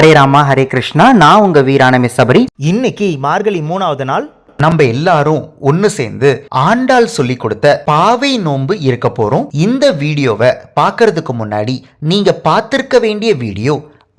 ஹரே ராமா ஹரே கிருஷ்ணா. நான் உங்க வீரான மிஸ் சபரி. இன்னைக்கு மார்கழி மூணாவது நாள். நம்ம எல்லாரும் ஒன்னு சேர்ந்து ஆண்டாள் சொல்லி கொடுத்த பாவை நோன்பு இருக்க போறோம். இந்த வீடியோவை பார்க்கறதுக்கு முன்னாடி நீங்க பார்த்திருக்க வேண்டிய வீடியோ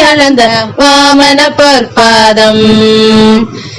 அளந்த வாமன பொற்பாதம்.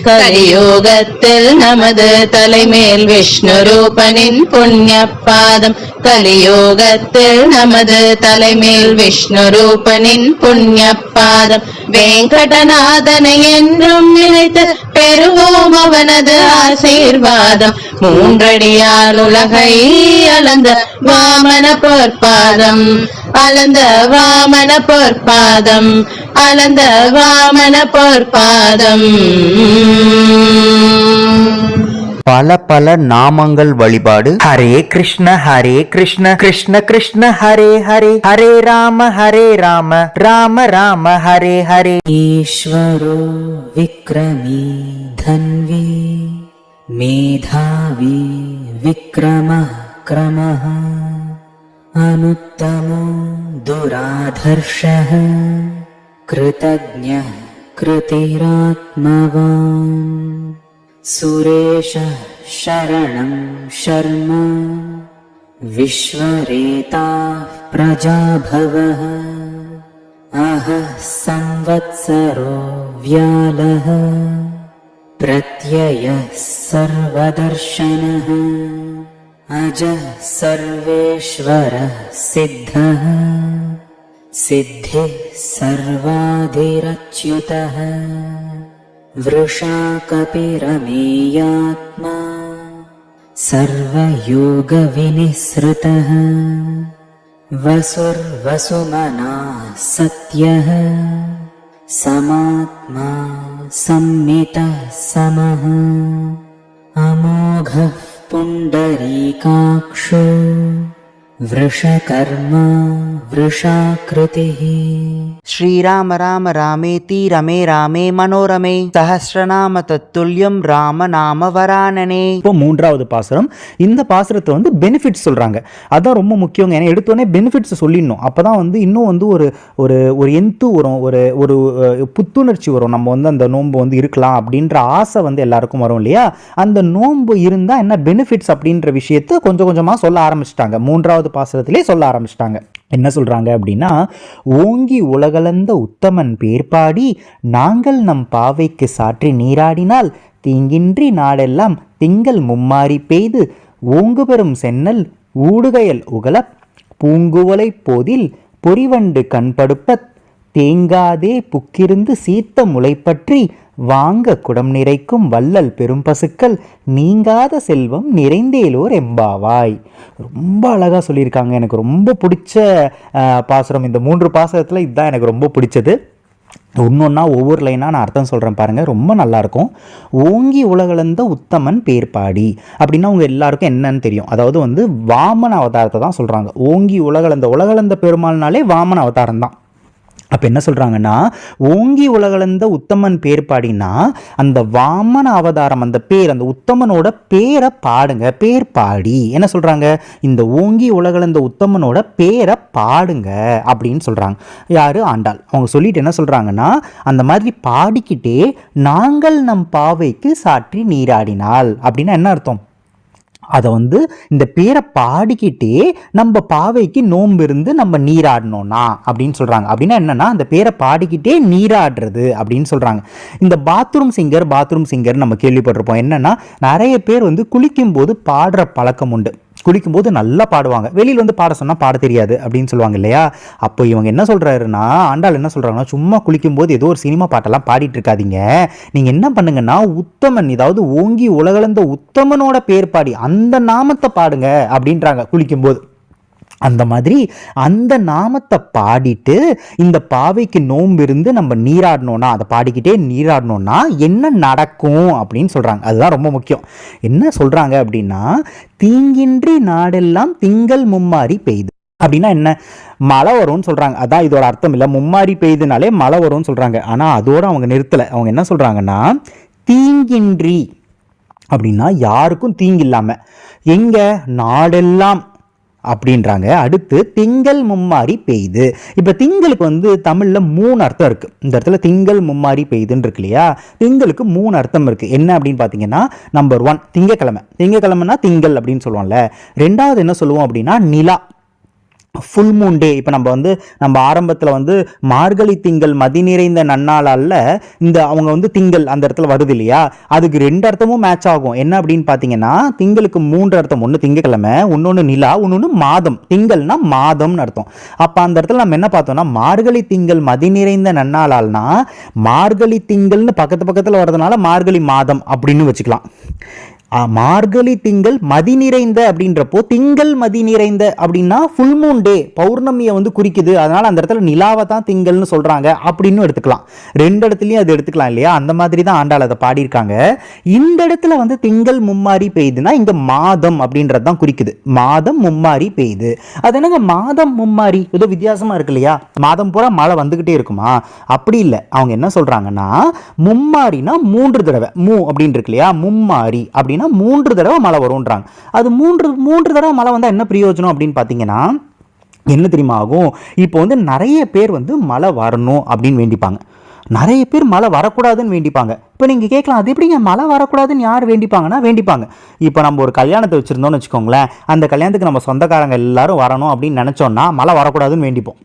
கலியோகத்தில் நமது தலைமேல் விஷ்ணு ரூபனின் புண்ணிய பாதம் கலியோகத்தில் நமது தலைமேல் விஷ்ணு ரூபனின் புண்ணிய பாதம் வெங்கடநாதனை என்றும் நினைத்து பெறுவோம் அவனது ஆசீர்வாதம். மூன்றடியால் உலகை அளந்த வாமன பொற்பாதம். அளந்த வாமன பொற்பாதம். அளந்த வாமன பொற்பாதம். பல பல நாமங்கள் வழிபாடு ஹரே கிருஷ்ண ஹரே கிருஷ்ண கிருஷ்ண கிருஷ்ண ஹரே ஹரே ஹரே ராம ஹரே ராம ராம ராம ஹரே ஹரே ईश्वरो विक्रमी धन्वी मेधावी विक्रमः क्रमः अनुत्तमो दुराधर्षः कृतज्ञः कृतिरात्मवान् सुरेशः शरणं शर्म। विश्वरेताः प्रजाभवः। अहः संवत्सरो व्यालः। प्रत्ययः सर्वदर्शनः। अजः सर्वेश्वरः सिद्धः। सिद्धिः सर्वाधिरच्युतः वृषा कपिरमेयात्मा सर्वयोगविनिःसृतः वसुर्वसुमनाः सत्यः समात्मा सम्मितः समः अमोघः पुण्डरीकाक्षो वृषकर्मा वृषाकृतिः ஸ்ரீராம ராம ராமேதி ரமே ராமே மனோரமே சஹஸ்ரநாம தத்துல்யம் ராம நாம வரானனே இப்போ மூன்றாவது பாசுரம் இந்த பாசுரத்தை வந்து பெனிஃபிட்ஸ் சொல்றாங்க அதான் ரொம்ப முக்கியங்க ஏன்னா எடுத்தோடனே பெனிஃபிட்ஸ் சொல்லிடணும் அப்பதான் வந்து இன்னும் வந்து ஒரு ஒரு ஒரு எந்து வரும் ஒரு ஒரு அஹ், புத்துணர்ச்சி வரும் நம்ம வந்து அந்த நோன்பு வந்து இருக்கலாம் அப்படின்ற ஆசை வந்து எல்லாருக்கும் வரும் இல்லையா அந்த நோன்பு இருந்தால் என்ன பெனிஃபிட்ஸ் அப்படின்ற விஷயத்த கொஞ்சம் கொஞ்சமாக சொல்ல ஆரம்பிச்சிட்டாங்க மூன்றாவது மூன்றாவது பாசுரத்திலே சொல்ல ஆரம்பிச்சிட்டாங்க. என்ன சொல்றாங்க அப்படின்னா ஓங்கி உலகளந்த உத்தமன் பேர்பாடி நாங்கள் நம் பாவைக்கு சாற்றி நீராடினால் தீங்கின்றி நாடெல்லாம் திங்கள் மும்மாறி பெய்து ஓங்கு பெறும் சென்னல் ஊடுகையல் உகலப் பூங்குவலை போதில் பொறிவண்டு கண்படுப்பத் தேங்காதே புக்கிருந்து சீத்த முளைப்பற்றி வாங்க குடம் நிறைக்கும் வள்ளல் பெரும் பசுக்கள் நீங்காத செல்வம் நிறைந்தேலோர் எம்பாவாய். ரொம்ப அழகாக சொல்லியிருக்காங்க. எனக்கு ரொம்ப பிடிச்ச பாசுரம். இந்த மூன்று பாசுரத்தில் இதுதான் எனக்கு ரொம்ப பிடிச்சது. ஒன்றொன்னா ஒவ்வொரு லைனாக நான் அர்த்தம் சொல்கிறேன் பாருங்கள் ரொம்ப நல்லாயிருக்கும். ஓங்கி உலகளந்த உத்தமன் பேர்பாடி அப்படின்னா அவங்க எல்லாருக்கும் என்னன்னு தெரியும். அதாவது வந்து வாமன அவதாரத்தை தான் சொல்கிறாங்க ஓங்கி உலகளந்த உலகளந்த பெருமாள்னாலே வாமன அவதாரம் தான் அப்போ என்ன சொல்கிறாங்கன்னா ஓங்கி உலகளந்த உத்தமன் பேர் பாடினா அந்த வாமன அவதாரம் அந்த பேர் அந்த உத்தமனோட பேரை பாடுங்க பேர் பாடி. என்ன சொல்கிறாங்க இந்த ஓங்கி உலகளந்த உத்தமனோட பேரை பாடுங்க அப்படின்னு சொல்கிறாங்க யார்? ஆண்டாள். அவங்க சொல்லிட்டு என்ன சொல்கிறாங்கன்னா அந்த மாதிரி பாடிக்கிட்டே நாங்கள் நம் பாவைக்கு சாற்றி நீராடினால் அப்படின்னா என்ன அர்த்தம்? அதை வந்து இந்த பேரை பாடிக்கிட்டே நம்ம பாவைக்கு நோம்பு இருந்து நம்ம நீராடணும்னா அப்படின்னு சொல்கிறாங்க அப்படின்னா என்னன்னா அந்த பேரை பாடிக்கிட்டே நீராடுறது அப்படின்னு சொல்கிறாங்க இந்த பாத்ரூம் சிங்கர் பாத்ரூம் சிங்கர் நம்ம கேள்விப்பட்டிருப்போம். என்னன்னா நிறைய பேர் வந்து குளிக்கும்போது பாடுற பழக்கம் உண்டு. குளிக்கும்போது நல்லா பாடுவாங்க. வெளியில் வந்து பாட சொன்னால் பாட தெரியாது அப்படின்னு சொல்லுவாங்க இல்லையா? அப்போ இவங்க என்ன சொல்கிறாருன்னா ஆண்டாள் என்ன சொல்கிறாங்கன்னா சும்மா குளிக்கும்போது ஏதோ ஒரு சினிமா பாட்டெல்லாம் பாடிட்டு இருக்காதீங்க. நீங்கள் என்ன பண்ணுங்கன்னா உத்தமன் ஏதாவது ஓங்கி உலகளந்த உத்தமனோட பேர் பாடி அந்த நாமத்தை பாடுங்க அப்படின்றாங்க குளிக்கும்போது. அந்த மாதிரி அந்த நாமத்தை பாடிட்டு இந்த பாவைக்கு நோம்பு இருந்து நம்ம நீராடணும்னா அதை பாடிக்கிட்டே நீராடணும்னா என்ன நடக்கும் அப்படின்னு சொல்கிறாங்க அதுதான் ரொம்ப முக்கியம். என்ன சொல்கிறாங்க அப்படின்னா தீங்கின்றி நாடெல்லாம் திங்கள் மும்மாரி பெய்து. அப்படின்னா என்ன? மழை வரும்னு சொல்கிறாங்க அதான் இதோட அர்த்தம் இல்லை. மும்மாரி பெய்துனாலே மழை வரும்னு சொல்கிறாங்க ஆனால் அதோடு அவங்க நிறுத்தலை. அவங்க என்ன சொல்கிறாங்கன்னா தீங்கின்றி அப்படின்னா யாருக்கும் தீங்கு இல்லாமல் எங்கே? நாடெல்லாம் அப்படின்றாங்க. அடுத்து திங்கள் மும்மாரி பெய்து. இப்போ திங்களுக்கு வந்து தமிழில் மூணு அர்த்தம் இருக்குது இந்த இடத்துல திங்கள் மும்மாரி பெய்துன்னு இருக்கு இல்லையா? திங்களுக்கு மூணு அர்த்தம் இருக்குது என்ன அப்படின்னு பார்த்தீங்கன்னா நம்பர் ஒன் திங்கக்கிழமை. திங்கக்கிழமைனா திங்கள் அப்படின்னு சொல்லுவோம்ல. ரெண்டாவது என்ன சொல்லுவோம் அப்படின்னா நிலா. ஃபுல் மூன் டே இப்போ நம்ம வந்து நம்ம ஆரம்பத்தில் வந்து மார்கழி திங்கள் மதி நிறைந்த நன்னாளால் இந்த அவங்க வந்து திங்கள் அந்த இடத்துல வருது இல்லையா? அதுக்கு ரெண்டு அர்த்தமும் மேட்ச் ஆகும். என்ன அப்படின்னு பார்த்தீங்கன்னா திங்களுக்கு மூன்று அர்த்தம். ஒன்று திங்கக்கிழமை இன்னொன்று நிலா இன்னொன்று மாதம். திங்கள்னா மாதம்னு அர்த்தம். அப்போ அந்த இடத்துல நம்ம என்ன பார்த்தோம்னா மார்கழி திங்கள் மதி நிறைந்த நன்னாளால்னா மார்கழி திங்கள்னு பக்கத்து பக்கத்தில் வர்றதுனால மார்கழி மாதம் அப்படின்னு வச்சுக்கலாம். மார்கழி திங்கள் மதி நிறைந்த அப்படின்றப்போ திங்கள் மதி நிறைந்த அப்படின்னா ஃபுல் மூன் டே பௌர்ணமியை வந்து குறிக்குது. அதனால அந்த இடத்துல நிலாவை தான் திங்கள்னு சொல்கிறாங்க அப்படின்னு எடுத்துக்கலாம். ரெண்டு இடத்துலையும் அது எடுத்துக்கலாம் இல்லையா? அந்த மாதிரி தான் ஆண்டாள் அதை பாடியிருக்காங்க. இந்த இடத்துல வந்து திங்கள் மும்மாரி பெய்யுதுன்னா இங்கே மாதம் அப்படின்றது தான் குறிக்குது. மாதம் மும்மாரி பெய்யுது. அது என்னங்க? மாதம் மும்மாரி ஏதோ வித்தியாசமாக இருக்கு இல்லையா? மாதம் பூரா மழை வந்துக்கிட்டே இருக்குமா? அப்படி இல்லை. அவங்க என்ன சொல்கிறாங்கன்னா மும்மாரினா மூன்று தடவை மூ அப்படின்னு இருக்கு இல்லையா? மும்மாரி அப்படின்னா மூன்று தடவை மழை வரும்ன்றாங்க. அது மூன்று மூன்று தடவை மழை வந்தால் என்ன பிரயோஜனம் அப்படின்னு பார்த்தீங்கன்னா என்ன தெரியுமா ஆகும்? இப்போ வந்து நிறைய பேர் வந்து மழை வரணும் அப்படின்னு வேண்டிப்பாங்க. நிறைய பேர் மழை வரக்கூடாதுன்னு வேண்டிப்பாங்க. இப்போ நீங்கள் கேட்கலாம் அது எப்படிங்க? மழை வரக்கூடாதுன்னு யார் வேண்டிப்பாங்கன்னா வேண்டிப்பாங்க. இப்போ நம்ம ஒரு கல்யாணத்தை வச்சுருந்தோம்னு வச்சுக்கோங்களேன் அந்த கல்யாணத்துக்கு நம்ம சொந்தக்காரங்க எல்லாரும் வரணும் அப்படின்னு நினச்சோன்னா மழை வரக்கூடாதுன்னு வேண்டிப்போம்.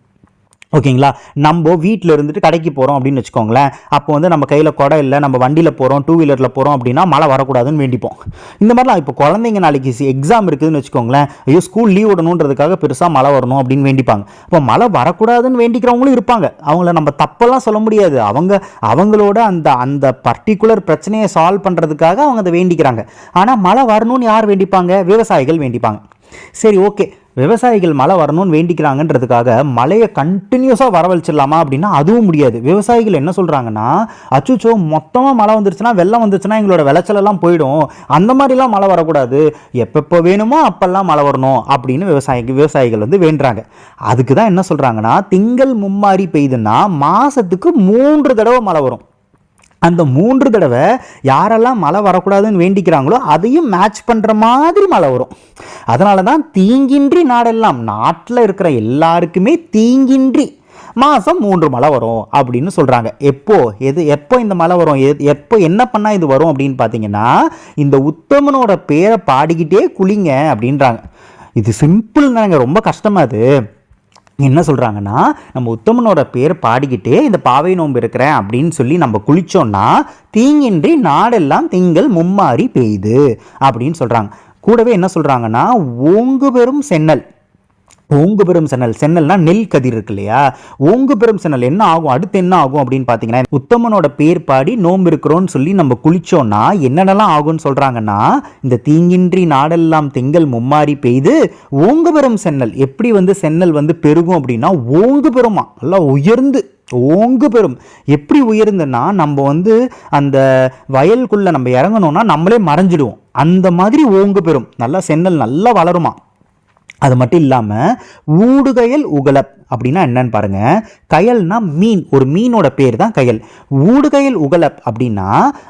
ஓகேங்களா? நம்ம வீட்டில் இருந்துட்டு கடைக்கு போகிறோம் அப்படின்னு வச்சுக்கோங்களேன். அப்போ வந்து நம்ம கையில் குடம் இல்லை நம்ம வண்டியில் போகிறோம் டூ வீலரில் போகிறோம் அப்படின்னா மழை வரக்கூடாதுன்னு வேண்டிப்போம். இந்த மாதிரிலாம் இப்போ குழந்தைங்க நாளைக்கு எக்ஸாம் இருக்குதுன்னு வச்சுக்கோங்களேன். ஐயோ ஸ்கூல் லீவ் விடணுன்றதுக்காக பெருசாக மழை வரணும் அப்படின்னு வேண்டிப்பாங்க. இப்போ மழை வரக்கூடாதுன்னு வேண்டிக்கிறவங்களும் இருப்பாங்க. அவங்கள நம்ம தப்பெல்லாம் சொல்ல முடியாது. அவங்க அவங்களோட அந்த அந்த பர்டிகுலர் பிரச்சனையை சால்வ் பண்ணுறதுக்காக அவங்க அதை வேண்டிக்கிறாங்க. ஆனால் மழை வரணும்னு யார் வேண்டிப்பாங்க? விவசாயிகள் வேண்டிப்பாங்க. சரி ஓகே விவசாயிகள் மழை வரணும்னு வேண்டிக்கிறாங்கன்றதுக்காக மழையை கண்டினியூஸாக வரவழைச்சிடலாமா அப்படின்னா அதுவும் முடியாது. விவசாயிகள் என்ன சொல்கிறாங்கன்னா அச்சுச்சோ மொத்தமாக மழை வந்துருச்சுன்னா வெள்ளம் வந்துருச்சுன்னா எங்களோட விளைச்சலெல்லாம் போயிடும். அந்த மாதிரிலாம் மழை வரக்கூடாது. எப்பப்போ வேணுமோ அப்போல்லாம் மழை வரணும் அப்படின்னு விவசாயிக்கு விவசாயிகள் வந்து வேண்டுறாங்க. அதுக்கு தான் என்ன சொல்கிறாங்கன்னா திங்கள் மும்மாரி பெய்யுதுன்னா மாதத்துக்கு மூன்று தடவை மழை வரும். அந்த மூன்று தடவை யாரெல்லாம் மழை வரக்கூடாதுன்னு வேண்டிக்கிறாங்களோ அதையும் மேட்ச் பண்ணுற மாதிரி மழை வரும். அதனால தான் தீங்கின்றி நாடெல்லாம் நாட்டில் இருக்கிற எல்லாருக்குமே தீங்கின்றி மாதம் மூன்று மழை வரும் அப்படின்னு சொல்கிறாங்க எப்போ எது எப்போ இந்த மழை வரும் எது எப்போ என்ன பண்ணால் இது வரும் அப்படின்னு பார்த்தீங்கன்னா இந்த உத்தமனோட பேரை பாடிக்கிட்டே குளிங்க அப்படின்றாங்க. இது சிம்பிள் தானங்க ரொம்ப கஷ்டமாக அது. என்ன சொல்கிறாங்கன்னா நம்ம உத்தமனோட பேர் பாடிக்கிட்டே இந்த பாவை நோன்பு இருக்கிறேன் அப்படின்னு சொல்லி நம்ம குளிச்சோம்னா தீங்கின்றி நாடெல்லாம் திங்கள் மும்மாறி பெய்யுது அப்படின்னு சொல்கிறாங்க கூடவே என்ன சொல்கிறாங்கன்னா ஓங்கு பெரும் சென்னல் ஓங்கு பெரும் சென்னல். சென்னல்னா நெல் கதிர் இருக்கு இல்லையா? ஓங்கு பெரும் சென்னல் என்ன ஆகும்? அடுத்து என்ன ஆகும் அப்படின்னு பார்த்தீங்கன்னா உத்தமனோட பேர் பாடி நோம்பு இருக்கிறோன்னு சொல்லி நம்ம குளிச்சோம்னா என்னென்னலாம் ஆகும்னு சொல்கிறாங்கன்னா இந்த தீங்கின்றி நாடெல்லாம் திங்கள் மும்மாரி பெய்து ஓங்கு பெரும் சென்னல். எப்படி வந்து சென்னல் வந்து பெருகும் அப்படின்னா ஓங்கு பெருமா நல்லா உயர்ந்து ஓங்கு பெரும் எப்படி உயர்ந்துன்னா நம்ம வந்து அந்த வயலுக்குள்ளே நம்ம இறங்கணும்னா நம்மளே மறைஞ்சிடுவோம். அந்த மாதிரி ஓங்கு பெரும் நல்லா சென்னல் நல்லா வளருமா? அது மட்டும் இல்லாமல் ஊடுகையல் உகல அப்படின்னா என்னன்னு பாருங்க. கயல்னா மீன். ஒரு மீனோட பேர் தான் கயல். ஊடுகையல் உகலப் அப்படின்னா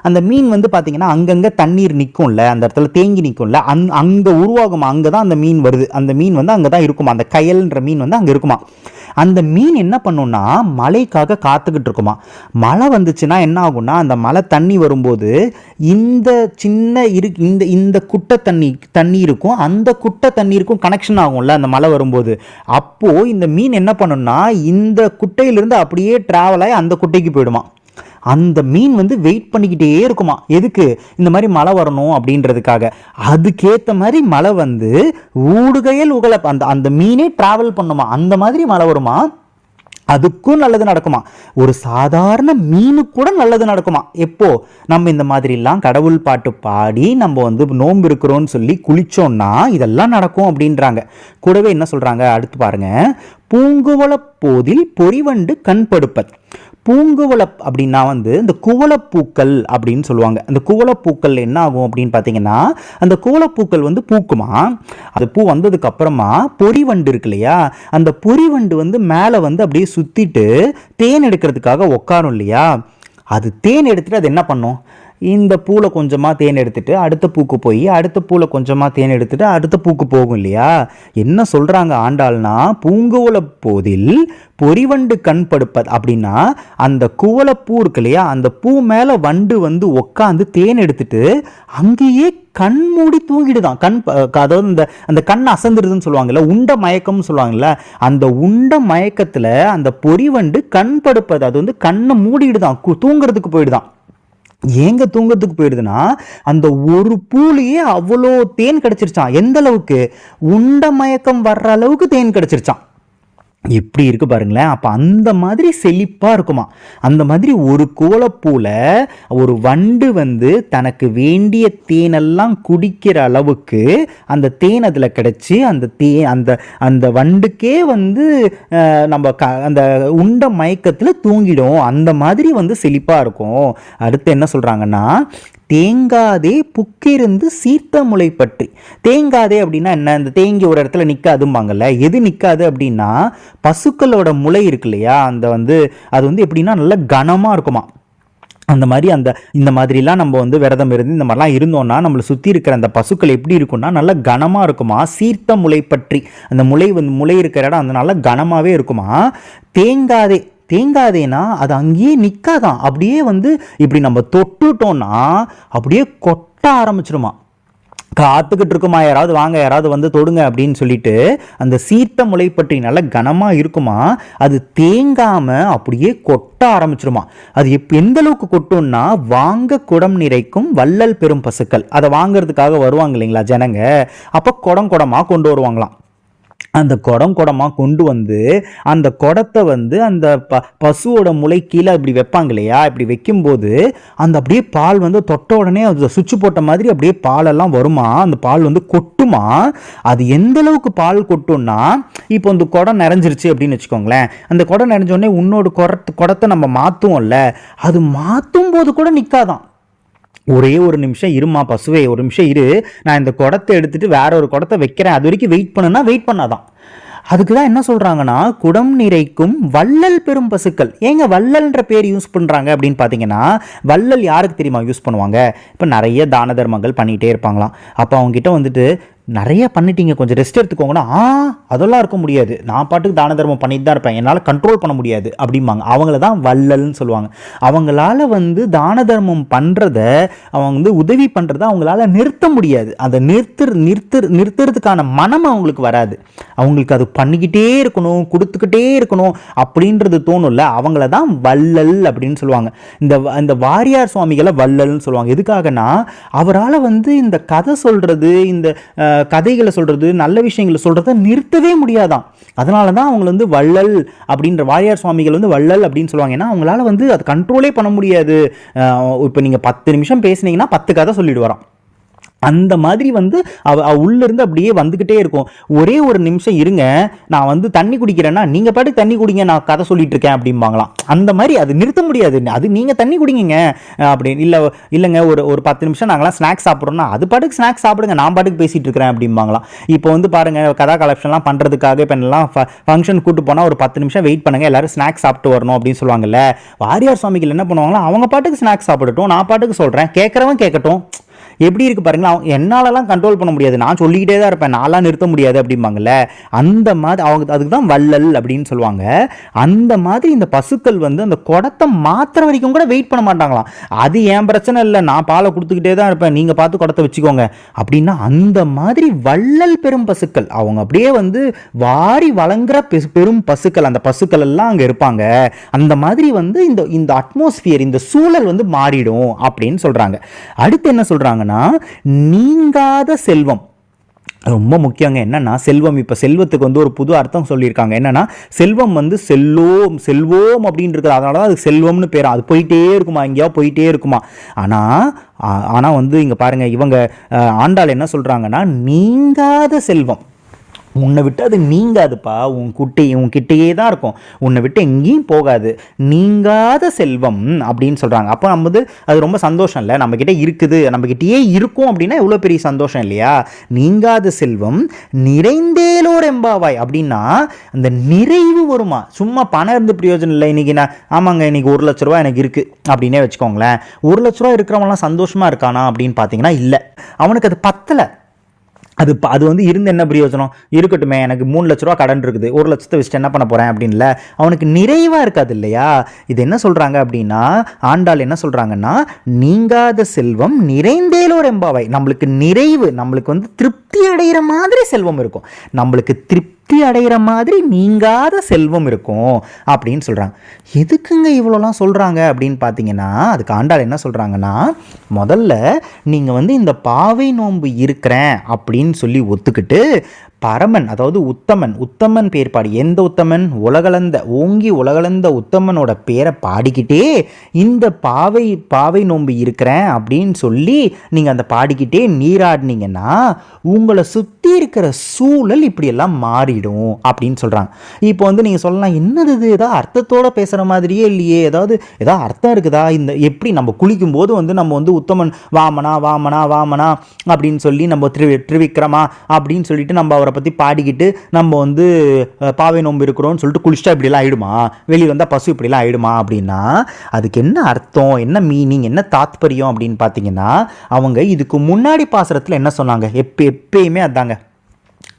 அந்த மீன் வந்து பார்த்தீங்கன்னா அங்கங்கே தண்ணீர் நிற்கும்ல அந்த இடத்துல தேங்கி நிற்கும்ல அங் அங்கே உருவாகுமா? அங்கே தான் அந்த மீன் வருது. அந்த மீன் வந்து அங்கே தான் இருக்குமா? அந்த கயல்ன்ற மீன் வந்து அங்கே இருக்குமா? அந்த மீன் என்ன பண்ணும்னா மழைக்காக காத்துக்கிட்டு இருக்குமா. மழை வந்துச்சுன்னா என்ன ஆகும்னா அந்த மழை தண்ணி வரும்போது இந்த சின்ன இரு இந்த இந்த குட்டை தண்ணி தண்ணி இருக்கும் அந்த குட்டை தண்ணீருக்கும் கனெக்ஷன் ஆகும்ல அந்த மழை வரும்போது. அப்போது இந்த மீன் என்ன பண்ணும்னா இந்த குட்டையிலிருந்து அப்படியே ட்ராவல் ஆகி அந்த குட்டைக்கு போயிடுமா. அந்த மீன் வந்து வெயிட் பண்ணிக்கிட்டே இருக்குமா? எதுக்கு? இந்த மாதிரி மழை வரணும் அப்படின்றதுக்காக. அதுக்கேற்ற மாதிரி மழை வந்து ஊடுகையில் உகல அந்த அந்த மீனே ட்ராவல் பண்ணுமா? அந்த மாதிரி மழை வருமா? அதுக்கும் நல்லது நடக்குமா? ஒரு சாதாரண மீனுக்கு கூட நல்லது நடக்குமா? எப்போ? நம்ம இந்த மாதிரிலாம் கடவுள் பாட்டு பாடி நம்ம வந்து நோம்பு இருக்கிறோம்னு சொல்லி குளிச்சோம்னா இதெல்லாம் நடக்கும் அப்படின்றாங்க. கூடவே என்ன சொல்றாங்க? அடுத்து பாருங்க. பூங்குவள போதில் பொறிவண்டு கண்படுப்பத் பூங்குவளப் அப்படின்னா வந்து இந்த குவளப்பூக்கள் அப்படின்னு சொல்லுவாங்க. அந்த குவளப்பூக்கள் என்ன ஆகும் அப்படின்னு பார்த்தீங்கன்னா அந்த குவளப்பூக்கள் வந்து பூக்குமா? அது பூ வந்ததுக்கு அப்புறமா பொறிவண்டு இருக்கு இல்லையா? அந்த பொறிவண்டு வந்து மேலே வந்து அப்படியே சுற்றிட்டு தேன் எடுக்கிறதுக்காக உட்காரும் இல்லையா? அது தேன் எடுத்துட்டு அது என்ன பண்ணும்? இந்த பூவில் கொஞ்சமாக தேன் எடுத்துட்டு அடுத்த பூக்கு போய் அடுத்த பூவில் கொஞ்சமாக தேன் எடுத்துட்டு அடுத்த பூக்கு போகும் இல்லையா? என்ன சொல்கிறாங்க ஆண்டாள்னா பூங்குவல போதில் பொறிவண்டு கண் படுப்பது அப்படின்னா அந்த குவளப்பூ இருக்கு இல்லையா? அந்த பூ மேலே வண்டு வந்து உக்காந்து தேன் எடுத்துட்டு அங்கேயே கண் மூடி தூங்கிடுதான். கண் அதாவது இந்த அந்த கண் அசந்துடுதுன்னு சொல்லுவாங்கல்ல உண்ட மயக்கம்னு சொல்லுவாங்கல்ல அந்த உண்ட மயக்கத்தில் அந்த பொறிவண்டு கண் படுப்பது அது வந்து கண்ணை மூடிடுதான் கு- தூங்குறதுக்கு போயிடுதான். ஏங்க தூங்கத்துக்கு போயிடுதுன்னா அந்த ஒரு பூலியே அவ்வளோ தேன் கிடைச்சிருச்சான் எந்த அளவுக்கு? உண்ட மயக்கம் வர்ற அளவுக்கு தேன் கிடைச்சிருச்சான் எப்படி இருக்கு பாருங்களேன். அப்போ அந்த மாதிரி செழிப்பாக இருக்குமா? அந்த மாதிரி ஒரு கோலப்பூவில் ஒரு வண்டு வந்து தனக்கு வேண்டிய தேனெல்லாம் குடிக்கிற அளவுக்கு அந்த தேன் அதில் கிடச்சி அந்த தே அந்த அந்த வண்டுக்கே வந்து நம்ம க அந்த உண்ட மயக்கத்தில் தூங்கிடும். அந்த மாதிரி வந்து செழிப்பாக இருக்கும். அடுத்து என்ன சொல்கிறாங்கன்னா தேங்காதே புக்கிருந்து சீர்த்த முளை பற்றி. தேங்காதே அப்படின்னா என்ன? இந்த தேங்கி ஒரு இடத்துல நிற்காதும்பாங்கல்ல எது நிற்காது அப்படின்னா பசுக்களோட முளை இருக்கு இல்லையா அந்த வந்து அது வந்து எப்படின்னா நல்ல கனமாக இருக்குமா? அந்த மாதிரி அந்த இந்த மாதிரிலாம் நம்ம வந்து விரதம் இருந்து இந்த மாதிரிலாம் இருந்தோம்னா நம்மளை சுற்றி இருக்கிற அந்த பசுக்கள் எப்படி இருக்கும்னா நல்ல கனமாக இருக்குமா? சீர்த்த முளை பற்றி. அந்த முளை வந்து முளை இருக்கிற இடம் அந்த நல்ல கனமாகவே இருக்குமா? தேங்காதே தேங்காதேனா? அது அங்கேயே நிற்காதான் அப்படியே வந்து இப்படி நம்ம தொட்டுட்டோம்னா அப்படியே கொட்ட ஆரம்பிச்சிருமா. காத்துக்கிட்டு இருக்குமா? யாராவது வாங்க யாராவது வந்து தொடுங்க அப்படின்னு சொல்லிட்டு அந்த சீத்த முளை பற்றி நல்லா கனமாக இருக்குமா? அது தேங்காமல் அப்படியே கொட்ட ஆரம்பிச்சிருமா. அது எப் எந்த அளவுக்கு கொட்டும்னா வாங்க குடம் நிறைக்கும் வள்ளல் பெரும் பசுக்கள். அதை வாங்குறதுக்காக வருவாங்க இல்லைங்களா ஜனங்க? அப்போ குடம் குடமாக கொண்டு வருவாங்களாம். அந்த குடம் குடமாக கொண்டு வந்து அந்த குடத்தை வந்து அந்த ப பசுவோட முளை கீழே இப்படி வைப்பாங்க இல்லையா? இப்படி வைக்கும்போது அந்த அப்படியே பால் வந்து தொட்ட உடனே அது சுவிட்ச் போட்ட மாதிரி அப்படியே பாலெல்லாம் வருமா? அந்த பால் வந்து கொட்டுமா? அது எந்த அளவுக்கு பால் கொட்டும்னா இப்போ இந்த குடம் நிறைஞ்சிருச்சு அப்படின்னு வச்சுக்கோங்களேன். அந்த குடம் நிறைஞ்சோடனே உன்னோட குடத்து குடத்தை நம்ம மாற்றுவோம்ல அது மாற்றும் போது கூட நிற்காதான் ஒரே ஒரு நிமிஷம் இருமா பசுவே ஒரு நிமிஷம் இரு. நான் இந்த குடத்தை எடுத்துட்டு வேற ஒரு குடத்தை வைக்கிறேன். அது வரைக்கும் வெயிட் பண்ணுன்னா வெயிட் பண்ணாதான். அதுக்கு தான் என்ன சொல்கிறாங்கன்னா குடம் நிறைக்கும் வள்ளல் பெரும் பசுக்கள். ஏங்க வள்ளல்ன்ற பேர் யூஸ் பண்ணுறாங்க அப்படின்னு பார்த்தீங்கன்னா வள்ளல் யாருக்கு தெரியுமா யூஸ் பண்ணுவாங்க? இப்போ நிறைய தான தர்மங்கள் பண்ணிகிட்டே இருப்பாங்களாம். அப்போ அவங்க கிட்ட வந்துட்டு நிறைய பண்ணிட்டீங்க. கொஞ்சம் ரெஸ்ட் எடுத்துக்கோங்கன்னா ஆ அதெல்லாம் இருக்க முடியாது. நான் பாட்டுக்கு தான தர்மம் பண்ணிட்டு தான் இருப்பேன். என்னால் கண்ட்ரோல் பண்ண முடியாது அப்படிம்பாங்க. அவங்கள தான் வள்ளல்னு சொல்லுவாங்க. அவங்களால வந்து தான தர்மம் பண்ணுறத அவங்க வந்து உதவி பண்ணுறத அவங்களால நிறுத்த முடியாது. அதை நிறுத்து நிறுத்து நிறுத்துறதுக்கான மனம் அவங்களுக்கு வராது. அவங்களுக்கு அது பண்ணிக்கிட்டே இருக்கணும் கொடுத்துக்கிட்டே இருக்கணும் அப்படின்றது தோணும்ல. அவங்கள தான் வள்ளல் அப்படின்னு சொல்லுவாங்க. இந்த இந்த வாரியார் சுவாமிகளை வள்ளல்னு சொல்லுவாங்க. எதுக்காகனா அவரால் வந்து இந்த கதை சொல்கிறது இந்த கதைகளை சொல்கிறது நல்ல விஷயங்களை சொல்கிறத நிறுத்தவே முடியாதாம் அதனால தான் அவங்க வந்து வள்ளல் அப்படின்ற வாரியார் சுவாமிகள் வந்து வள்ளல் அப்படின்னு சொல்லுவாங்க. ஏன்னா அவங்களால வந்து அது கண்ட்ரோலே பண்ண முடியாது. இப்போ நீங்கள் பத்து நிமிஷம் பேசுனீங்கன்னா பத்து கதை சொல்லிடுவாராம். அந்த மாதிரி வந்து அவ உள்ளேருந்து அப்படியே வந்துக்கிட்டே இருக்கும். ஒரே ஒரு நிமிஷம் இருங்க நான் வந்து தண்ணி குடிக்கிறேன்னா நீங்கள் பாட்டுக்கு தண்ணி குடிங்க நான் கதை சொல்லிட்டு இருக்கேன் அப்படிம்பாங்களாம். அந்த மாதிரி அது நிறுத்த முடியாது. அது நீங்கள் தண்ணி குடிங்க அப்படின்னு இல்லை இல்லைங்க ஒரு ஒரு பத்து நிமிஷம் நாங்களாம் ஸ்நாக்ஸ் சாப்பிட்றோம்னா அது பாட்டுக்கு ஸ்நாக்ஸ் சாப்பிடுங்க நான் பாட்டுக்கு பேசிகிட்டு இருக்கிறேன் அப்படிம்பாங்களாம். இப்போ வந்து பாருங்கள் கதா கலெக்ஷன்லாம் பண்ணுறதுக்காக இப்போ எல்லாம் ஃபங்க்ஷன் கூட்டு போனால் ஒரு பத்து நிமிஷம் வெயிட் பண்ணுங்கள் எல்லோரும் ஸ்நாக்ஸ் சாப்பிட்டு வரணும் அப்படின்னு சொல்லுவாங்கல்ல. வாரியார் சுவாமிகள் என்ன பண்ணுவாங்களா அவங்க பாட்டுக்கு ஸ்நாக்ஸ் சாப்பிடட்டும் நான் பாட்டுக்கு சொல்கிறேன் கேட்குறவன் கேட்கட்டும். எப்படி இருக்கு பாருங்களா அவங்க என்னாலலாம் கண்ட்ரோல் பண்ண முடியாது. நான் சொல்லிக்கிட்டே தான் இருப்பேன். நான்லாம் நிறுத்த முடியாது அப்படிம்பாங்கல்ல. அந்த மாதிரி அவங்க அதுக்கு தான் வள்ளல் அப்படின்னு சொல்லுவாங்க. அந்த மாதிரி இந்த பசுக்கள் வந்து அந்த குடத்தை மாத்திர வரைக்கும் கூட வெயிட் பண்ண மாட்டாங்களாம். அது என் பிரச்சனை இல்லை. நான் பாலை கொடுத்துக்கிட்டே தான் இருப்பேன். நீங்கள் பார்த்து குடத்தை வச்சுக்கோங்க. அப்படின்னா அந்த மாதிரி வள்ளல் பெரும் பசுக்கள் அவங்க அப்படியே வந்து வாரி வழங்குற பெரும் பசுக்கள் அந்த பசுக்கள் எல்லாம் அங்கே இருப்பாங்க. அந்த மாதிரி வந்து இந்த இந்த அட்மாஸ்பியர் இந்த சூழல் வந்து மாறிடும் அப்படின்னு சொல்கிறாங்க அடுத்து என்ன என்னன்னா நீங்காத செல்வம். ரொம்ப முக்கியங்க என்னன்னா செல்வம். இப்போ செல்வத்துக்கு வந்து ஒரு புது அர்த்தம் சொல்லியிருக்காங்க. என்னன்னா செல்வம் வந்து செல்லோம் செல்வோம் அப்படின்னு இருக்குது அதனால தான் அது செல்வம்னு பேர். அது போயிட்டே இருக்குமா? எங்கேயாவது போயிட்டே இருக்குமா? ஆனால் ஆனால் வந்து இங்கே பாருங்கள் இவங்க ஆண்டாள் என்ன சொல்கிறாங்கன்னா நீங்காத செல்வம். உன்னை விட்டு அது நீங்காதுப்பா. உன் குட்டி உன் கிட்டேயே தான் இருக்கும். உன்னை விட்டு எங்கேயும் போகாது. நீங்காத செல்வம் அப்படின்னு சொல்கிறாங்க அப்போ நம்ம வந்து அது ரொம்ப சந்தோஷம் இல்லை? நம்மக்கிட்ட இருக்குது. நம்மக்கிட்டேயே இருக்கும் அப்படின்னா எவ்வளோ பெரிய சந்தோஷம் இல்லையா? நீங்காத செல்வம் நிறைந்தேலோர் எம்பாவாய் அப்படின்னா அந்த நிறைவு வருமா? சும்மா பணம் இருந்து பிரயோஜனம் இல்லை இன்னைக்கு நான் ஆமாங்க இன்றைக்கி ஒரு லட்ச ரூபா எனக்கு இருக்குது அப்படின்னே வச்சுக்கோங்களேன். ஒரு லட்ச ரூபா இருக்கிறவங்களாம் சந்தோஷமாக இருக்கானா அப்படின்னு பார்த்தீங்கன்னா இல்லை. அவனுக்கு அது பத்தலை. அது அது வந்து இருந்து என்ன பிரயோஜனம் இருக்கட்டுமே எனக்கு மூணு லட்ச ரூபா கடன் இருக்குது. ஒரு லட்சத்தை வச்சுட்டு என்ன பண்ண போகிறேன் அப்படின்ல அவனுக்கு நிறைவாக இருக்காது இல்லையா? இது என்ன சொல்கிறாங்க அப்படின்னா ஆண்டாள் என்ன சொல்கிறாங்கன்னா நீங்காத செல்வம் நிறைந்தேலோர் எம்பாவை நம்மளுக்கு நிறைவு நம்மளுக்கு வந்து திருப்தி அடைகிற மாதிரி செல்வம் இருக்கும். நம்மளுக்கு திருப்தி அடைகிற மாதிரி நீங்காத செல்வம் இருக்கும் அப்படின்னு சொல்கிறாங்க எதுக்குங்க இவ்வளோலாம் சொல்கிறாங்க அப்படின்னு பார்த்தீங்கன்னா அதுக்கு ஆண்டாள் என்ன சொல்கிறாங்கன்னா முதல்ல நீங்கள் வந்து இந்த பாவை நோன்பு இருக்கிறேன் அப்படின்னு சொல்லி ஒத்துக்கிட்டு பரமன் அதாவது உத்தமன். உத்தமன் பேர் பாடி எந்த உத்தமன்? உலகளந்த ஓங்கி உலகளந்த உத்தமனோட பேரை பாடிக்கிட்டே இந்த பாவை பாவை நோம்பு இருக்கிறேன் அப்படின்னு சொல்லி நீங்கள் அந்த பாடிக்கிட்டே நீராடினீங்கன்னா உங்களை சுற்றி இருக்கிற சூழல் இப்படியெல்லாம் மாறிடும் அப்படின்னு சொல்கிறாங்க இப்போ வந்து நீங்கள் சொல்லலாம் என்னது இது? ஏதாவது அர்த்தத்தோடு பேசுகிற மாதிரியே இல்லையே. ஏதாவது ஏதாவது அர்த்தம் இருக்குதா? இந்த எப்படி நம்ம குளிக்கும் போது வந்து நம்ம வந்து உத்தமன் வாமனா வாமனா வாமனா அப்படின்னு சொல்லி நம்ம திரு திருவிக்ரமா அப்படின்னு சொல்லிட்டு நம்ம அவரை பற்றி பாடிக்கிட்டு நம்ம வந்து பாவை நோன்பு இருக்கிறோம்னு சொல்லிட்டு குளிச்சுட்டா இப்படிலாம் ஆயிடுமா? வெளியே வந்தால் பசு இப்படிலாம் ஆயிடுமா அப்படின்னா அதுக்கு என்ன அர்த்தம் என்ன மீனிங் என்ன தாத்பரியம் அப்படின்னு பார்த்தீங்கன்னா அவங்க இதுக்கு முன்னாடி பாசுரத்தில் என்ன சொன்னாங்க? எப்போ எப்பயுமே அதாங்க.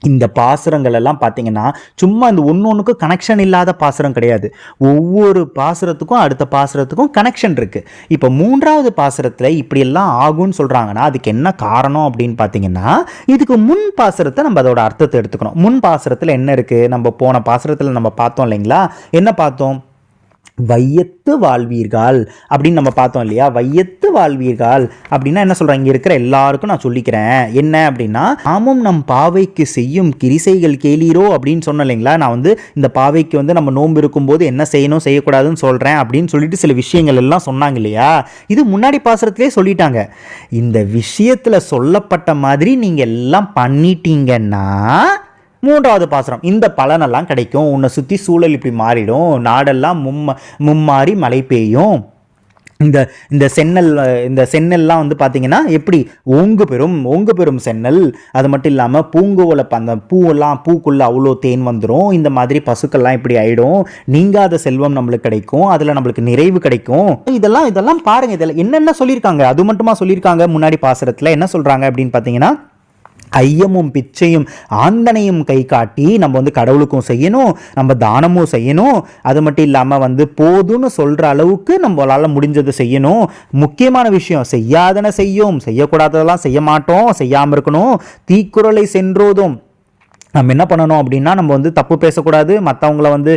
இந்த பாசுரங்கள் எல்லாம் பார்த்தீங்கன்னா சும்மா இந்த ஒன்று ஒன்றுக்கும் கனெக்ஷன் இல்லாத பாசுரம் கிடையாது. ஒவ்வொரு பாசுரத்துக்கும் அடுத்த பாசுரத்துக்கும் கனெக்ஷன் இருக்குது இப்போ மூன்றாவது பாசுரத்தில் இப்படியெல்லாம் ஆகும்னு சொல்கிறாங்கன்னா அதுக்கு என்ன காரணம் அப்படின்னு பார்த்தீங்கன்னா இதுக்கு முன் பாசுரத்தை நம்ம அதோட அர்த்தத்தை எடுத்துக்கணும். முன் பாசுரத்தில் என்ன இருக்குது நம்ம போன பாசுரத்தில் நம்ம பார்த்தோம் இல்லைங்களா? என்ன பார்த்தோம்? வையத்து வாழ்வீர்கள் அப்படின்னு நம்ம பார்த்தோம் இல்லையா? வையத்து வாழ்வீர்கள் அப்படின்னா என்ன சொல்கிறேன் இங்கே இருக்கிற எல்லாருக்கும் நான் சொல்லிக்கிறேன். என்ன அப்படின்னா நாமும் நம் பாவைக்கு செய்யும் கிரிசைகள் கேளீரோ? அப்படின்னு சொன்னேன் இல்லைங்களா? நான் வந்து இந்த பாவைக்கு வந்து நம்ம நோன்பு இருக்கும்போது என்ன செய்யணும் செய்யக்கூடாதுன்னு சொல்கிறேன் அப்படின்னு சொல்லிட்டு சில விஷயங்கள் எல்லாம் சொன்னாங்க இல்லையா? இது முன்னாடி பாசுரத்திலே சொல்லிட்டாங்க. இந்த விஷயத்தில் சொல்லப்பட்ட மாதிரி நீங்கள் எல்லாம் பண்ணிட்டீங்கன்னா மூன்றாவது பாசுரம் இந்த பலனெல்லாம் கிடைக்கும். உன்னை சுற்றி சூழல் இப்படி மாறிடும். நாடெல்லாம் மும்ம மும்மாறி மழை பெய்யும். இந்த இந்த சென்னல் இந்த சென்னல்லாம் வந்து பார்த்தீங்கன்னா எப்படி? ஓங்கு பெறும் ஓங்கு பெறும் சென்னல். அது மட்டும் இல்லாமல் பூங்குவலை அந்த பூவெல்லாம் பூக்குள்ளே அவ்வளோ தேன் வந்துடும் இந்த மாதிரி பசுக்கள்லாம் இப்படி ஆகிடும் நீங்காத செல்வம் நம்மளுக்கு கிடைக்கும். அதில் நம்மளுக்கு நிறைவு கிடைக்கும். இதெல்லாம் இதெல்லாம் பாருங்கள் இதில் என்னென்ன சொல்லியிருக்காங்க? அது மட்டுமா சொல்லியிருக்காங்க? முன்னாடி பாசுரத்தில் என்ன சொல்கிறாங்க அப்படின்னு பார்த்தீங்கன்னா ஐயமும் பிச்சையும் ஆந்தனையும் கை காட்டி நம்ம வந்து கடவுளுக்கும் செய்யணும் நம்ம தானமும் செய்யணும். அது மட்டும் இல்லாமல் வந்து போதும்னு சொல்கிற அளவுக்கு நம்மளால் முடிஞ்சதை செய்யணும். முக்கியமான விஷயம் செய்யாதன செய்யும். செய்யக்கூடாததெல்லாம் செய்ய மாட்டோம். செய்யாமல் இருக்கணும். தீக்குறளை சென்றோதும் நம்ம என்ன பண்ணணும் அப்படின்னா நம்ம வந்து தப்பு பேசக்கூடாது மற்றவங்கள வந்து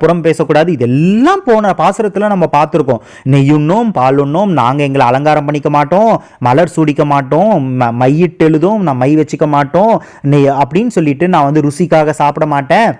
புறம் பேசக்கூடாது. இதெல்லாம் போன பாசுரத்தில் நம்ம பார்த்துருக்கோம் நெய்யுண்ணோம் பாலுண்ணோம் நாங்கள் எங்களை அலங்காரம் பண்ணிக்க மாட்டோம் மலர் சூடிக்க மாட்டோம் ம மையிட்டெழுதும் நான் மை வச்சுக்க மாட்டோம் நெய் அப்படின்னு சொல்லிட்டு நான் வந்து ருசிக்காக சாப்பிட மாட்டேன்.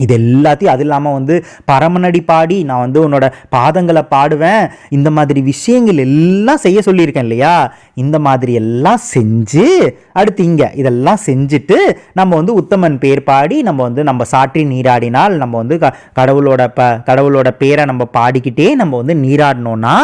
இது எல்லாத்தையும் அது இல்லாமல் வந்து பரமனடி பாடி நான் வந்து உன்னோட பாதங்களை பாடுவேன். இந்த மாதிரி விஷயங்கள் எல்லாம் செய்ய சொல்லியிருக்கேன் இல்லையா? இந்த மாதிரி எல்லாம் செஞ்சு அடுத்து இங்கே இதெல்லாம் செஞ்சுட்டு நம்ம வந்து உத்தமன் பேர் பாடி நம்ம வந்து நம்ம சாற்றி நீராடினால் நம்ம வந்து க கடவுளோட ப கடவுளோட பேரை நம்ம பாடிக்கிட்டே நம்ம வந்து நீராடினோன்னா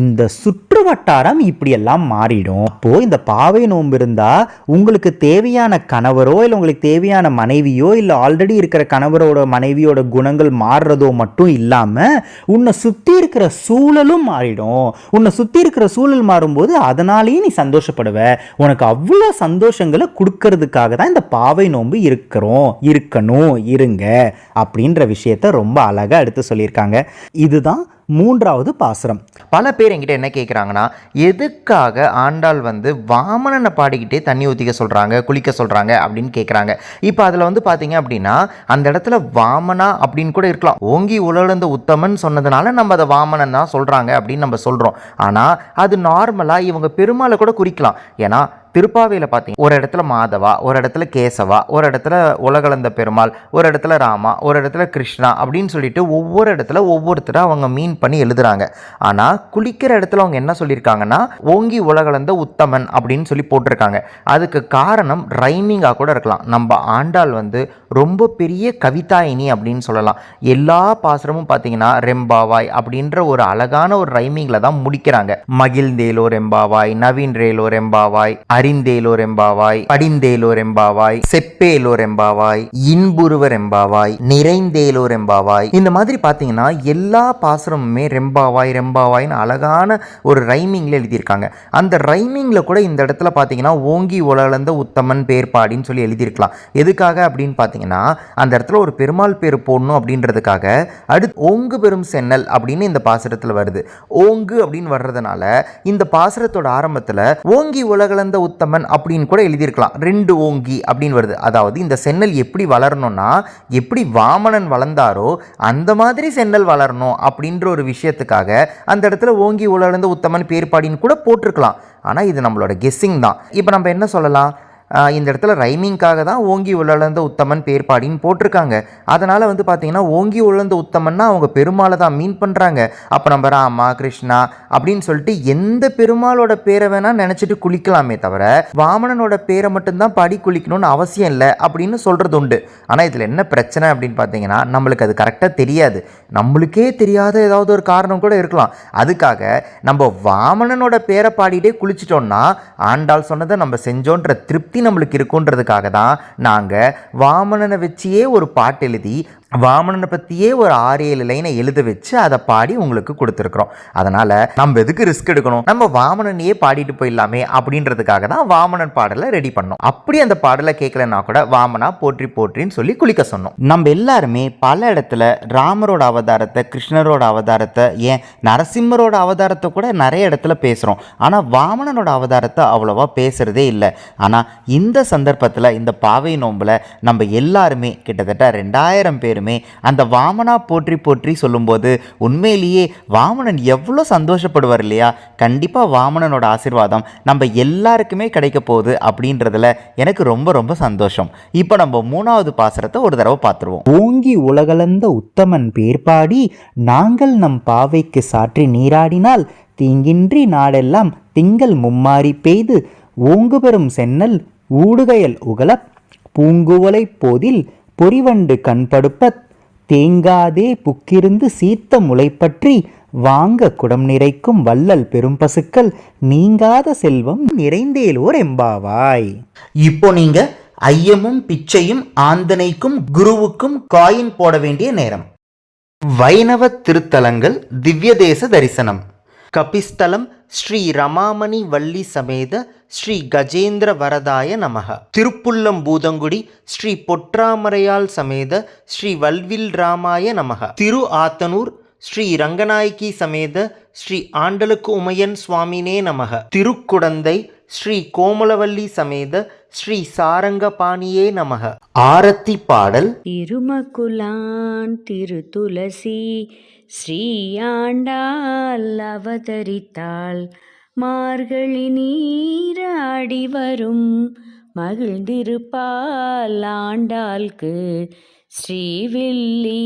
இந்த சுற்று வட்டாரம் இப்படியெல்லாம் மாறிடும். அப்போது இந்த பாவை நோன்பு இருந்தால் உங்களுக்கு தேவையான கணவரோ இல்லை உங்களுக்கு தேவையான மனைவியோ இல்லை ஆல்ரெடி இருக்கிற கணவரோ கணவரோட மனைவியோட குணங்கள் மாறுறதோ மட்டும் இல்லாமல் உன்னை சுற்றி இருக்கிற சூழலும் மாறிடும். உன்னை சுற்றி இருக்கிற சூழல் மாறும்போது அதனாலேயே நீ சந்தோஷப்படுவ. உனக்கு அவ்வளோ சந்தோஷங்களை கொடுக்கறதுக்காக தான் இந்த பாவை நோன்பு இருக்கிறோம். இருக்கணும் இருங்க அப்படின்ற விஷயத்த ரொம்ப அழகாக எடுத்து சொல்லியிருக்காங்க. இதுதான் மூன்றாவது பாசுரம். பல பேர் என்கிட்ட என்ன கேட்குறாங்கன்னா எதுக்காக ஆண்டாள் வந்து வாமனனை பாடிக்கிட்டே தண்ணி ஊற்றிக்க சொல்கிறாங்க குளிக்க சொல்கிறாங்க அப்படின்னு கேட்குறாங்க இப்போ அதில் வந்து பார்த்தீங்க அப்படின்னா அந்த இடத்துல வாமனா அப்படின்னு கூட இருக்கலாம். ஓங்கி உலர்ந்த உத்தமன் சொன்னதுனால நம்ம அதை வாமனன் தான் சொல்கிறாங்க அப்படின்னு நம்ம சொல்கிறோம் ஆனால் அது நார்மலாக இவங்க பெருமாளை கூட குறிக்கலாம். ஏன்னா திருப்பாவையில் பார்த்தீங்க ஒரு இடத்துல மாதவா ஒரு இடத்துல கேசவா ஒரு இடத்துல உலகலந்த பெருமாள் ஒரு இடத்துல ராமா ஒரு இடத்துல கிருஷ்ணா அப்படின்னு சொல்லிட்டு ஒவ்வொரு இடத்துல ஒவ்வொருத்தரும் அவங்க மீன் பண்ணி எழுதுறாங்க. ஆனால் குளிக்கிற இடத்துல அவங்க என்ன சொல்லியிருக்காங்கன்னா ஓங்கி உலகலந்த உத்தமன் அப்படின்னு சொல்லி போட்டிருக்காங்க. அதுக்கு காரணம் ரைமிங்காக கூட இருக்கலாம். நம்ம ஆண்டாள் வந்து ரொம்ப பெரிய கவிதாயினி அப்படின்னு சொல்லலாம். எல்லா பாசுரமும் பார்த்தீங்கன்னா ரெம்பாவாய் அப்படின்ற ஒரு அழகான ஒரு ரைமிங்கில் தான் முடிக்கிறாங்க. மகிழ்ந்தேலோ ரெம்பாவாய் நவீன் ரேலோ ரெம்பாவாய் அறிந்தேலோர் ரெம்பாவாய் படிந்தேலோர் ரெம்பாவாய் செப்பேலோ ரெம்பாவாய் இன்புருவ ரெம்பாவாய் நிறைந்தேலோ ரெம்பாவாய் இந்த மாதிரி பார்த்தீங்கன்னா எல்லா பாசுரமுமே ரெம்பாவாய் ரெம்பாவாய்னு அழகான ஒரு ரைமிங்கில் எழுதியிருக்காங்க. அந்த ரைமிங்கில் கூட இந்த இடத்துல பார்த்தீங்கன்னா ஓங்கி உலகளந்த உத்தமன் பேர்பாடின்னு சொல்லி எழுதியிருக்கலாம். எதுக்காக அப்படின்னு பார்த்தீங்கன்னா அந்த இடத்துல ஒரு பெருமாள் பேர் போடணும் அப்படின்றதுக்காக அடுத்து ஓங்கு பெரும் சென்னல் அப்படின்னு இந்த பாசுரத்தில் வருது. ஓங்கு அப்படின்னு வர்றதுனால இந்த பாசுரத்தோட ஆரம்பத்தில் ஓங்கி உலகளந்த உத்தமன் அப்படின்னு கூட எழுதியிருக்கலாம். ரெண்டு ஓங்கி அப்படின்னு வருது. அதாவது இந்த சென்னல் எப்படி வளரணும்னா எப்படி வாமனன் வளர்ந்தாரோ அந்த மாதிரி சென்னல் வளரணும் அப்படின்ற ஒரு விஷயத்துக்காக அந்த இடத்துல ஓங்கி உலர்ந்த உத்தமன் பேர்பாடின்னு கூட போட்டிருக்கலாம். ஆனால் இது நம்மளோட கெஸ்ஸிங் தான். இப்போ நம்ம என்ன சொல்லலாம்? இந்த இடத்துல ரைமிங்காக தான் ஓங்கி உழந்த உத்தமன் பேர்பாடின்னு போட்டிருக்காங்க. அதனால் வந்து பார்த்தீங்கன்னா ஓங்கி உழந்த உத்தமன்னா அவங்க பெருமாளை தான் மீன் பண்ணுறாங்க அப்போ நம்ம ராமா கிருஷ்ணா அப்படின்னு சொல்லிட்டு எந்த பெருமாளோட பேரை வேணால் நினச்சிட்டு குளிக்கலாமே தவிர வாமனனோட பேரை மட்டும்தான் பாடி குளிக்கணும்னு அவசியம் இல்லை அப்படின்னு சொல்கிறது உண்டு. ஆனால் இதில் என்ன பிரச்சனை அப்படின்னு பார்த்தீங்கன்னா நம்மளுக்கு அது கரெக்டாக தெரியாது. நம்மளுக்கே தெரியாத ஏதாவது ஒரு காரணம் கூட இருக்கலாம். அதுக்காக நம்ம வாமனனோட பேரை பாடிட்டே குளிச்சிட்டோம்னா ஆண்டாள் சொன்னதை நம்ம செஞ்சோன்ற திருப்தி நம்மளுக்கு இருக்குன்றதுக்காக தான் நாங்கள் வாமனனை வச்சியே ஒரு பாட்டு எழுதி வாமனனை பற்றியே ஒரு ஆறு ஏழு லைனை எழுத வச்சு அதை பாடி உங்களுக்கு கொடுத்துருக்குறோம். அதனால் நம்ம எதுக்கு ரிஸ்க் எடுக்கணும்? நம்ம வாமனனையே பாடிட்டு போயிடலாமே அப்படின்றதுக்காக தான் வாமனன் பாடலை ரெடி பண்ணோம். அப்படி அந்த பாடலை கேட்கலன்னா கூட வாமனா போற்றி போற்றின்னு சொல்லி குளிக்க சொன்னோம். நம்ம எல்லாருமே பல இடத்துல ராமரோட அவதாரத்தை கிருஷ்ணரோட அவதாரத்தை ஏன் நரசிம்மரோட அவதாரத்தை கூட நிறைய இடத்துல பேசுகிறோம் ஆனால் வாமனனோட அவதாரத்தை அவ்வளோவா பேசுகிறதே இல்லை. ஆனால் இந்த சந்தர்ப்பத்தில் இந்த பாவை நோம்பில் நம்ம எல்லாருமே கிட்டத்தட்ட ரெண்டாயிரம் பேர் பேருமே அந்த வாமனா போற்றி போற்றி சொல்லும்போது உண்மையிலேயே வாமனன் எவ்வளோ சந்தோஷப்படுவார் இல்லையா? கண்டிப்பாக வாமனனோட ஆசீர்வாதம் நம்ம எல்லாருக்குமே கிடைக்க போகுது அப்படின்றதுல எனக்கு ரொம்ப ரொம்ப சந்தோஷம். இப்போ நம்ம மூணாவது பாசுரத்தை ஒரு தடவை பார்த்துருவோம். ஓங்கி உலகளந்த உத்தமன் பேர்பாடி நாங்கள் நம் பாவைக்கு சாற்றி நீராடினால் தீங்கின்றி நாடெல்லாம் திங்கள் மும்மாரி பெய்து ஓங்கு பெறும் சென்னல் ஊடுகையல் உகலப் பூங்குவலை போதில் பொறிவண்டு கண்படுப்பத் தேங்காதே புக்கிருந்து சீத்த முளைப்பற்றி வாங்க குடம் நிறைக்கும் வள்ளல் பெரும் பசுக்கள் நீங்காத செல்வம் நிறைந்தேலோர் எம்பாவாய். இப்போ நீங்க ஐயமும் பிச்சையும் ஆந்தனைக்கும் குருவுக்கும் காயின் போட வேண்டிய நேரம். வைணவ திருத்தலங்கள் திவ்யதேச தரிசனம். கபிஸ்தலம் ஸ்ரீ ரமாமணி வள்ளி சமேத ஸ்ரீ கஜேந்திர வரதாய நமக. திருப்புள்ளம் பூதங்குடி ஸ்ரீ பொற்றாமரையால் சமேத ஸ்ரீ வல்வில் ராமாய நமக. திரு ஆத்தனூர் ஸ்ரீ ரங்கநாயகி சமேத ஸ்ரீ ஆண்டலுக்கு உமையன் சுவாமினே நமக. திருக்குடந்தை ஸ்ரீ கோமலவல்லி சமேத ஸ்ரீ சாரங்கபாணியே நமக. ஆரத்தி பாடல் திருமகுலான் திரு துளசி ஸ்ரீ ஆண்டாள் அவதரித்தாள். மார்கழி நீராடி வரும். மகிழ்ந்திருப்பால் ஆண்டாள்க்கு. ஸ்ரீவில்லி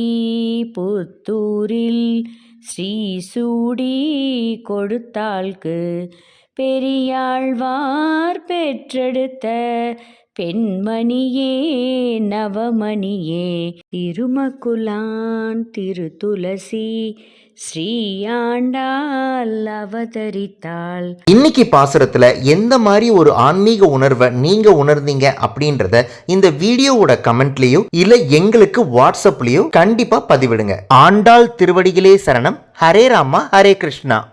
புத்தூரில் ஸ்ரீ சூடி கொடுத்தாள்க்கு. பெரியாழ்வார் பெற்றெடுத்த பெண்மணியே நவமணியே. திருமக்குலான் திருத்துளசி ஸ்ரீயாண்டால் அவதரித்தாள். இன்னைக்கு பாசுரத்துல எந்த மாதிரி ஒரு ஆன்மீக உணர்வை நீங்க உணர்ந்தீங்க அப்படின்றத இந்த வீடியோவோட கமெண்ட்லயோ இல்ல எங்களுக்கு வாட்ஸ்அப்லயோ கண்டிப்பா பதிவிடுங்க. ஆண்டாள் திருவடிகளே சரணம். ஹரே ராமா ஹரே கிருஷ்ணா.